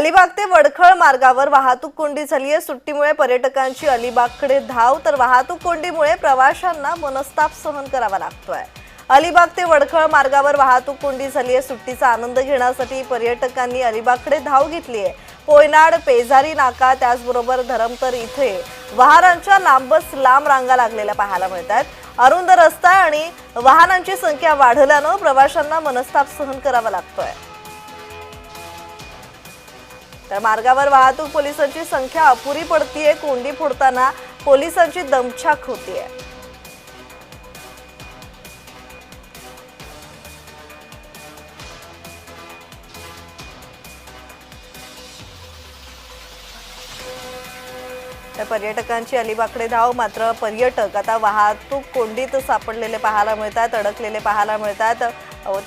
अलिबाग ते वडखळ मार्गावर वाहतूक कोंडी झाली आहे. सुट्टीमुळे पर्यटकांची अलिबागकडे धाव तर वाहतूक कोंडीमुळे प्रवाशांना मनस्ताप सहन करावा लागतोय. अलिबाग ते वडखळ मार्गावर वाहतूक कोंडी झाली आहे. सुट्टीचा आनंद घेण्यासाठी पर्यटकांनी अलिबागकडे धाव घेतली आहे. कोयनाड पेझारी नाका त्याचबरोबर धरमतर इथे वाहनांच्या लांबच लांब रांगा लागलेल्या पाहायला मिळत आहेत. अरुंद रस्ता आणि वाहनांची संख्या वाढल्यानं प्रवाशांना मनस्ताप सहन करावा लागतोय. तर मार्गावर वाहतूक पोलिसांची संख्या अपुरी पडतीये. कोंडी फोडताना पोलिसांची दमछाक होतीये. तर पर्यटकांची अलिबागकडे धाव मात्र पर्यटक आता वाहतूक कोंडीत सापडलेले पाहायला मिळतात अडकलेले पाहायला मिळतात.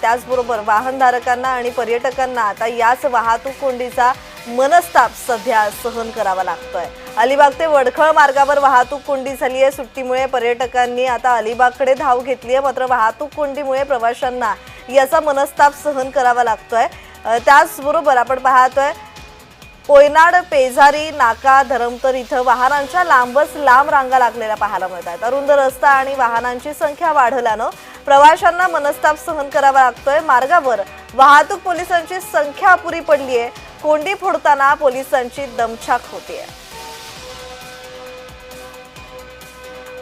त्याचबरोबर वाहनधारकांना आणि पर्यटकांना आता याच वाहतूक कोंडीचा मनस्ताप सध्या सहन करावा लागतोय. अलिबाग ते वडखळ मार्गावर वाहतूक कोंडी झाली आहे. सुट्टीमुळे पर्यटकांनी आता अलिबागकडे धाव घेतली आहे. मात्र वाहतूक कोंडीमुळे प्रवाशांना याचा मनस्ताप सहन करावा लागतोय. त्याचबरोबर आपण पाहतोय कोयनाड पेजारी नाका धरमतर इथं वाहनांच्या लांबच लांब रांगा लागलेल्या पाहायला मिळतात. अरुंद रस्ता आणि वाहनांची संख्या वाढल्यानं प्रवाशांना मनस्ताप सहन करावा लागतोय. मार्गावर वाहतूक पोलिसांची संख्या अपुरी पडली आहे कोंडी फोडताना पोलिसांची दमछाक होतीये.